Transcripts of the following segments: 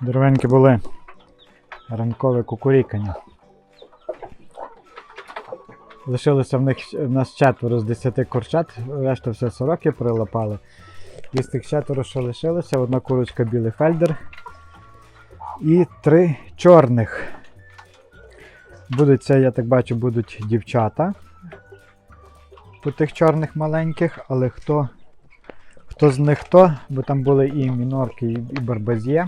Деревенькі були. Ранкове кукурікання. Лишилося в них в нас четверо з 10 курчат, решта все сороки прилапали. Із тих четверо, що лишилося, одна курочка білий фельдер і три чорних. Будуть це, я так бачу, будуть дівчата по тих чорних маленьких, але хто, хто з них хто, бо там були і мінорки, і, і барбазє.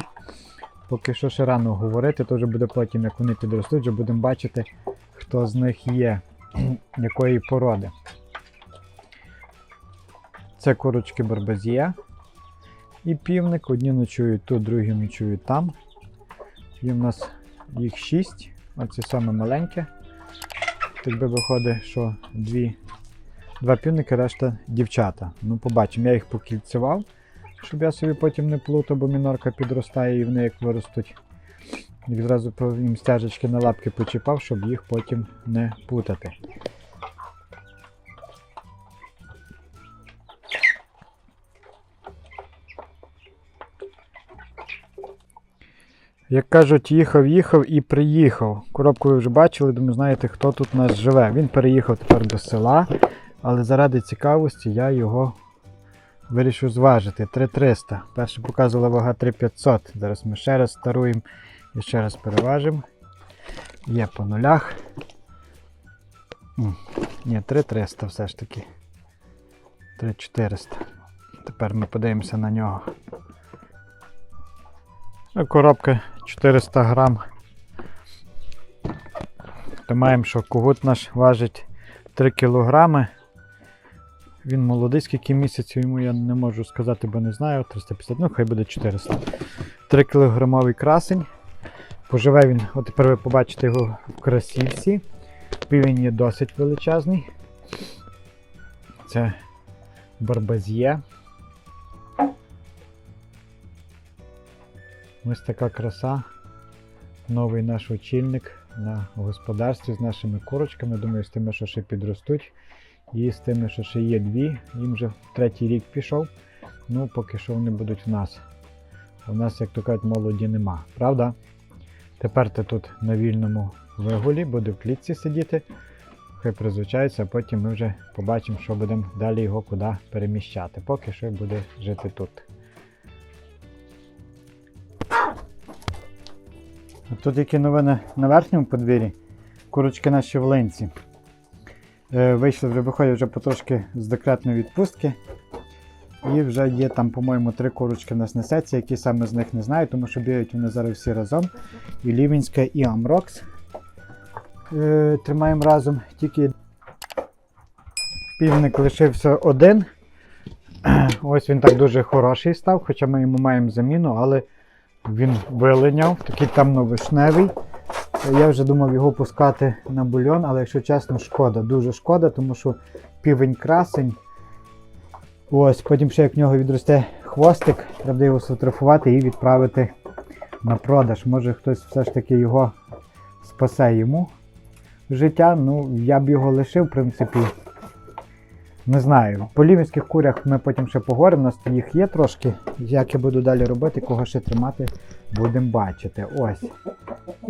Поки що ще рано говорити, то вже буде потім, як вони підростуть, вже будемо бачити, хто з них є, якої породи. Це курочки барбазія. І півник. Одні ночують тут, другі ночують там. І в нас їх шість. Оце саме маленьке. Так би виходить, що дві, два півники, решта дівчата. Ну, побачимо, я їх покільцював, щоб я собі потім не плутав, бо мінорка підростає і вони як виростуть. Відразу їм стяжечки на лапки почіпав, щоб їх потім не путати. Як кажуть, їхав, їхав і приїхав. Коробку ви вже бачили, думаю, знаєте, хто тут у нас живе. Він переїхав тепер до села, але заради цікавості я його вирішив зважити. 3300. Перше показувала вага 3500. Зараз ми ще раз старуємо і ще раз переважимо. Є по нулях. Ні, 3300 все ж таки. 3400. Тепер ми подивимося на нього. Коробка 400 грам. То маємо, що когут наш важить 3 кілограми. Він молодий, скільки місяців йому я не можу сказати, бо не знаю. 350, ну хай буде 400. 3 кілограмовий красень. Поживе він, от тепер ви побачите його в красівці. Півень є досить величезний. Це барбазє. Ось така краса. Новий наш очільник на господарстві з нашими курочками. Думаю, з тими, що ще підростуть. І з тими, що ще є дві. Їм вже третій рік пішов. Ну, поки що вони будуть в нас. У нас, як то кажуть, молоді нема. Правда? Тепер ти тут на вільному вигулі, буде в клітці сидіти. Хай призвичається, а потім ми вже побачимо, що будемо далі його куди переміщати. Поки що буде жити тут. Тут які новини на верхньому подвір'ї. Курочки наші в линці. Е, вийшли вже, виходять вже потрошки з декретної відпустки. І вже є там, по-моєму, три курочки в нас несеться, які саме з них не знаю, тому що бігають вони зараз всі разом. І Лівінська, і Амрокс. Е, тримаємо разом. Тільки півник лишився один. Ось він так дуже хороший став, хоча ми йому маємо заміну, але він вилиняв, такий темно-вишневий. Я вже думав його пускати на бульон, але якщо чесно, шкода, дуже шкода, тому що півень красень. Ось, потім ще як в нього відросте хвостик, треба його сфотографувати і відправити на продаж. Може хтось все ж таки його спасе йому життя. Ну, я б його лишив, в принципі. Не знаю. По лівінських курях ми потім ще поговоримо, у нас їх є трошки. Як я буду далі робити, кого ще тримати, будемо бачити. Ось.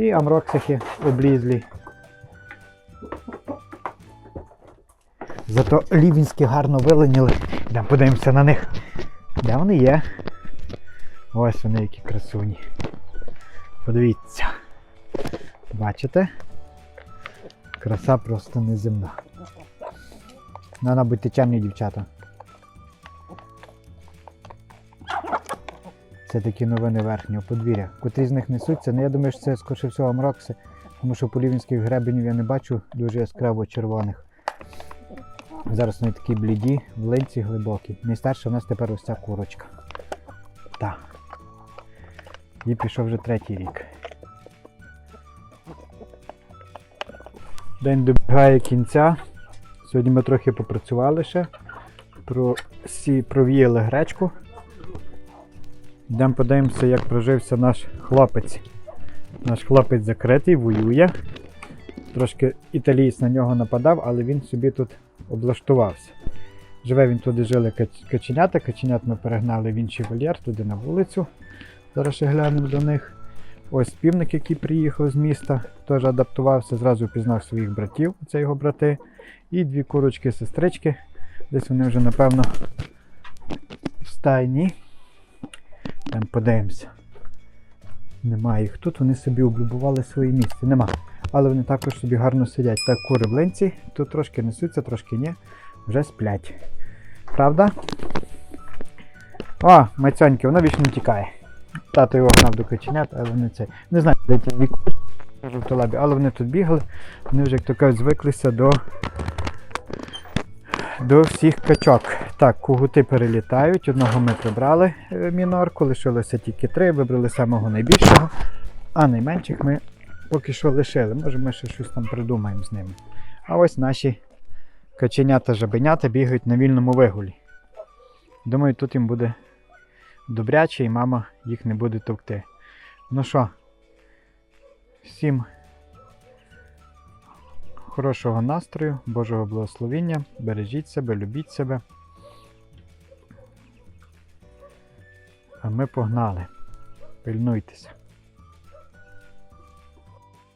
І амроксихи облізлі. Зато лівінські гарно виленіли. Йдемо подивимося на них. Де вони є? Ось вони які красуні. Подивіться. Бачите? Краса просто неземна. Треба бути чемні дівчата. Це такі новини верхнього подвір'я. Котрі з них несуться, ну я думаю, що це скоріше всього амрокси, тому що полівінських гребенів я не бачу дуже яскраво червоних. Зараз вони такі бліді, в линці глибокі. Найстарша у нас тепер ось ця курочка. Так. Їй пішов вже третій рік. День добігає кінця. Сьогодні ми трохи попрацювали ще. Про, провіяли гречку. Йдемо подивимося, як прожився наш хлопець. Наш хлопець закритий, воює. Трошки італієць на нього нападав, але він собі тут облаштувався. Живе він туди жили каченята. Каченят ми перегнали в інший вольєр, туди на вулицю. Зараз ще глянемо до них. Ось півник, який приїхав з міста, теж адаптувався, зразу впізнав своїх братів, це його брати. І дві курочки-сестрички. Десь вони вже, напевно, в стайні. Там подивимося. Немає їх тут, вони собі облюбували своє місце. Нема. Але вони також собі гарно сидять. Так, кури в линці, тут трошки несуться, трошки ні. Вже сплять. Правда? О, мацьоньки, воно вічно тікає. Тато його гнав до каченят, але вони це. Не знаю, де ті віку але вони тут бігали. Вони вже, як то кажуть, звиклися до. До всіх качок. Так, кугути перелітають. Одного ми прибрали е, мінорку, лишилося тільки три, вибрали самого найбільшого, а найменших ми поки що лишили. Може ми ще щось там придумаємо з ними. А ось наші каченята жабенята бігають на вільному вигулі. Думаю, тут їм буде добряче і мама їх не буде товкти. Ну що, всім хорошого настрою, Божого благословіння, бережіть себе, любіть себе. А ми погнали. Пильнуйтеся.